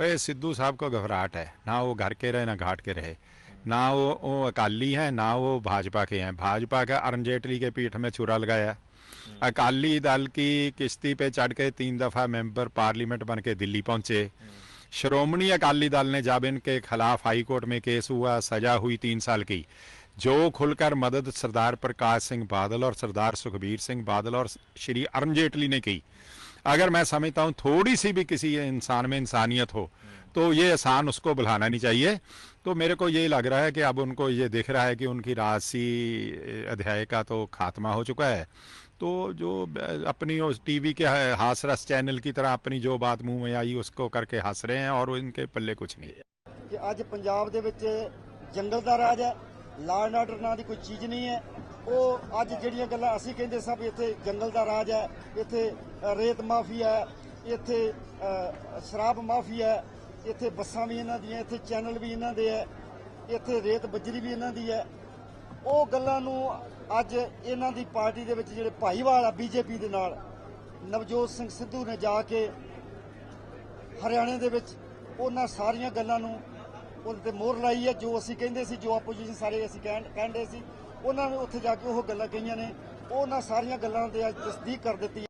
ओए सिद्धू साहब को घबराहट है। ना वो घर के रहे ना घाट के रहे। ना वो वो अकाली हैं ना वो भाजपा के हैं। भाजपा का अरुण जेटली के पीठ में छुरा लगाया। अकाली दल की किश्ती पे चढ़ के तीन दफ़ा मेंबर पार्लियामेंट बन के दिल्ली पहुँचे। श्रोमणी अकाली दल ने जब इनके खिलाफ हाई कोर्ट में केस हुआ सजा हुई तीन साल की। जो खुलकर मदद सरदार प्रकाश सिंह बादल और सरदार सुखबीर सिंह बादल और श्री अरुण जेटली ने की। अगर मैं समझता हूँ थोड़ी सी भी किसी इंसान में इंसानियत हो तो ये एहसान उसको बुलाना नहीं चाहिए। तो मेरे को ये लग रहा है कि अब उनको ये दिख रहा है कि उनकी राशि अध्याय का तो खात्मा हो चुका है। तो जो अपनी उस टीवी के हासरस चैनल की तरह अपनी जो बात मुँह में आई, उसको करके हंस रहे हैं और इनके पल्ले कुछ नहीं है। कि आज पंजाब के जंगल का राज है लाड ऑर्डर ना की कोई चीज़ नहीं है। ਉਹ ਅੱਜ ਜਿਹੜੀਆਂ ਗੱਲਾਂ ਅਸੀਂ ਕਹਿੰਦੇ ਸਾਂ ਵੀ ਇੱਥੇ ਜੰਗਲ ਦਾ ਰਾਜ ਹੈ, ਇੱਥੇ ਰੇਤ ਮਾਫੀਆ ਹੈ, ਇੱਥੇ ਸ਼ਰਾਬ ਮਾਫੀਆ ਹੈ, ਇੱਥੇ ਬੱਸਾਂ ਵੀ ਇਹਨਾਂ ਦੀਆਂ, ਇੱਥੇ ਚੈਨਲ ਵੀ ਇਹਨਾਂ ਦੇ ਹੈ, ਇੱਥੇ ਰੇਤ ਬੱਜਰੀ ਵੀ ਇਹਨਾਂ ਦੀ ਹੈ। ਉਹ ਗੱਲਾਂ ਨੂੰ ਅੱਜ ਇਹਨਾਂ ਦੀ ਪਾਰਟੀ ਦੇ ਵਿੱਚ ਜਿਹੜੇ ਭਾਈਵਾਲ ਆ ਬੀਜੇਪੀ ਦੇ ਨਾਲ, ਨਵਜੋਤ ਸਿੰਘ ਸਿੱਧੂ ਨੇ ਜਾ ਕੇ ਹਰਿਆਣੇ ਦੇ ਵਿੱਚ ਉਹਨਾਂ ਸਾਰੀਆਂ ਗੱਲਾਂ ਨੂੰ ਉਹਦੇ ਤੇ ਮੋਹਰ ਲਾਈ ਹੈ, ਜੋ ਅਸੀਂ ਕਹਿੰਦੇ ਸੀ, ਜੋ ਆਪੋਜੀਸ਼ਨ ਸਾਰੇ ਅਸੀਂ ਕਹਿਣ ਕਹਿੰਦੇ ਸੀ। ਉਹਨਾਂ ਨੇ ਉੱਥੇ ਜਾ ਕੇ ਉਹ ਗੱਲਾਂ ਕਹੀਆਂ ਨੇ। ਉਹਨਾਂ ਸਾਰੀਆਂ ਗੱਲਾਂ ਤੇ ਅੱਜ ਤਸਦੀਕ ਕਰ ਦਿੱਤੀ